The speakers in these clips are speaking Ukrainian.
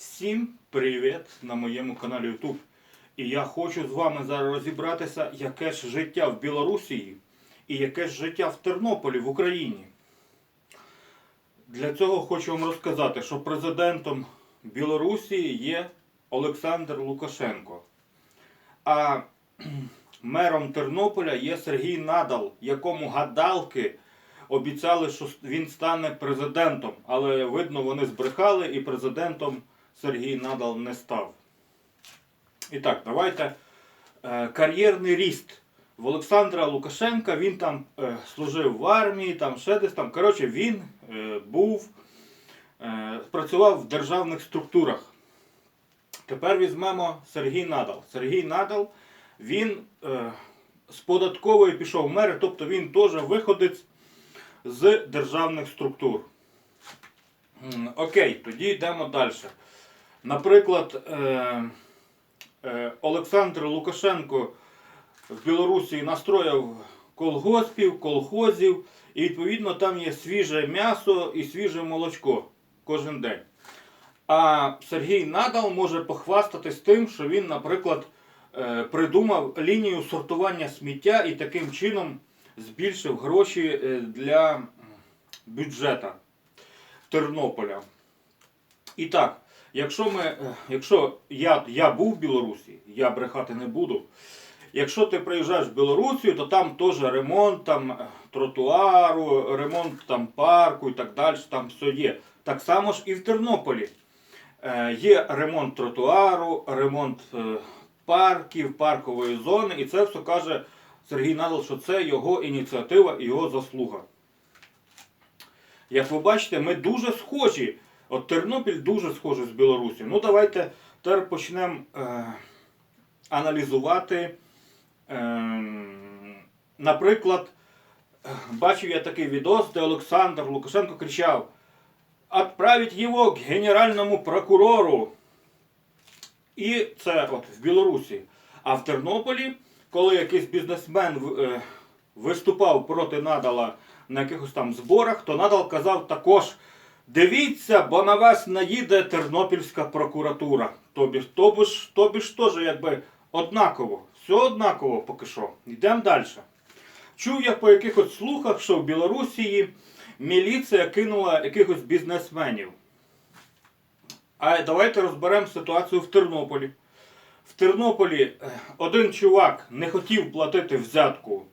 Всім привіт на моєму каналі YouTube. І я хочу з вами зараз розібратися, яке ж життя в Білорусі і яке ж життя в Тернополі в Україні. Для цього хочу вам розказати, що президентом Білорусі є Олександр Лукашенко. А мером Тернополя є Сергій Надал, якому гадалки обіцяли, що він стане президентом. Але видно, вони збрехали і президентом Сергій Надал не став. І так, давайте. Е, Кар'єрний ріст в Олександра Лукашенка. Він там е, служив в армії, там ще десь там. Коротше, він е, був, працював в державних структурах. Тепер візьмемо Сергій Надал. Сергій Надал, він з податкової пішов в мери, тобто він теж виходить з державних структур. Окей, тоді йдемо далі. Наприклад, е, е, Олександр Лукашенко в Білорусі настроїв колгоспів, колхозів, і відповідно там є свіже м'ясо і свіже молочко кожен день. А Сергій Надал може похвастатись тим, що він, наприклад, е, придумав лінію сортування сміття і таким чином збільшив гроші для м, бюджета Тернополя. І так, якщо ми, е, якщо я, я був в Білорусі, я брехати не буду. Якщо ти приїжджаєш в Білорусію, то там теж ремонт там, е, тротуару, ремонт там парку і так далі, там все є. Так само ж і в Тернополі. Е, Є ремонт тротуару, ремонт е, парків, паркової зони, і це все каже Сергій Надал, що це його ініціатива і його заслуга. Як ви бачите, ми дуже схожі. От Тернопіль дуже схожий з Білорусі. Ну давайте тепер почнемо е, аналізувати. Е, наприклад, е, бачив я такий відос, де Олександр Лукашенко кричав: «Отправить його к генеральному прокурору. І це от в Білорусі. А в Тернополі, коли якийсь бізнесмен е, виступав проти Надала на якихось там зборах, то Надал казав також: дивіться, бо на вас наїде Тернопільська прокуратура. Тобі, тобі ж, тобі ж теж якби однаково. Все однаково поки що. Йдемо далі. Чув я по якихось слухах, що в Білорусі міліція кинула якихось бізнесменів. А давайте розберемо ситуацію в Тернополі. В Тернополі е, один чувак не хотів платити взятку.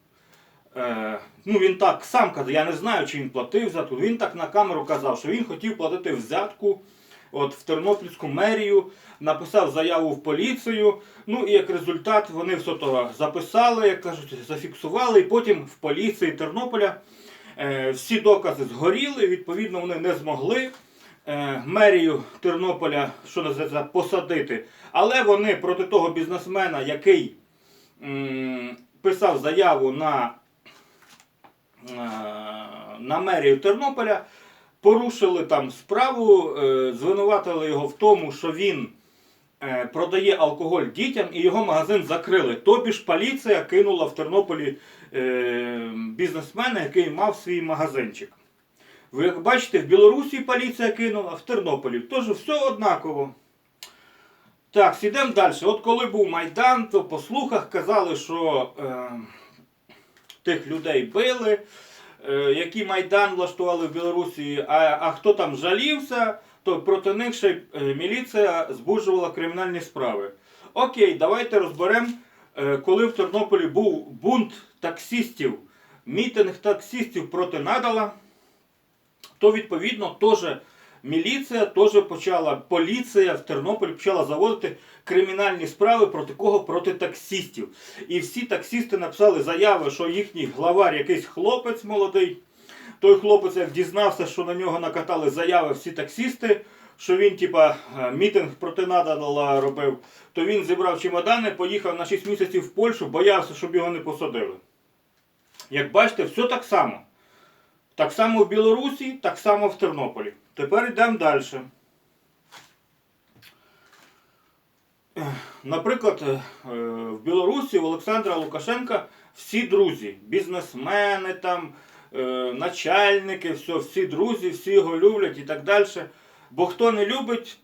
Е, ну він так сам казав, я не знаю, чи він платив взятку. Він так на камеру казав, що він хотів платити взятку от, в Тернопільську мерію, написав заяву в поліцію. Ну і як результат вони все то записали, як кажуть, зафіксували, і потім в поліції Тернополя е, всі докази згоріли, відповідно, вони не змогли е, мерію Тернополя, що називається, посадити. Але вони проти того бізнесмена, який м, писав заяву на, на мерію Тернополя, порушили там справу, е, звинуватили його в тому, що він е, продає алкоголь дітям і його магазин закрили. Тобі ж поліція кинула в Тернополі е, бізнесмена, який мав свій магазинчик. Ви як бачите, в Білорусі поліція кинула, в Тернополі. Тож все однаково. Так, сідемо далі. От коли був Майдан, то по слухах казали, що е, тих людей били, е, які Майдан влаштували в Білорусі, а, а хто там жалівся, то проти них ще е, міліція збуджувала кримінальні справи. Окей, давайте розберемо, е, коли в Тернополі був бунт таксістів, мітинг таксістів проти Надала то відповідно теж міліція теж почала, поліція в Тернополі почала заводити кримінальні справи проти кого? Проти таксістів. І всі таксісти написали заяви, що їхній главар якийсь хлопець молодий. Той хлопець, як дізнався, що на нього накатали заяви всі таксісти, що він, типа, е, мітинг проти Надала робив, то він зібрав чемодани, поїхав на 6 місяців в Польщу, боявся, щоб його не посадили. Як бачите, все так само. Так само в Білорусі, так само в Тернополі. Тепер йдемо далі. Наприклад, е, в Білорусі у Олександра Лукашенка всі друзі, бізнесмени, там, е, начальники, все, всі друзі, всі його люблять і так далі. Бо хто не любить,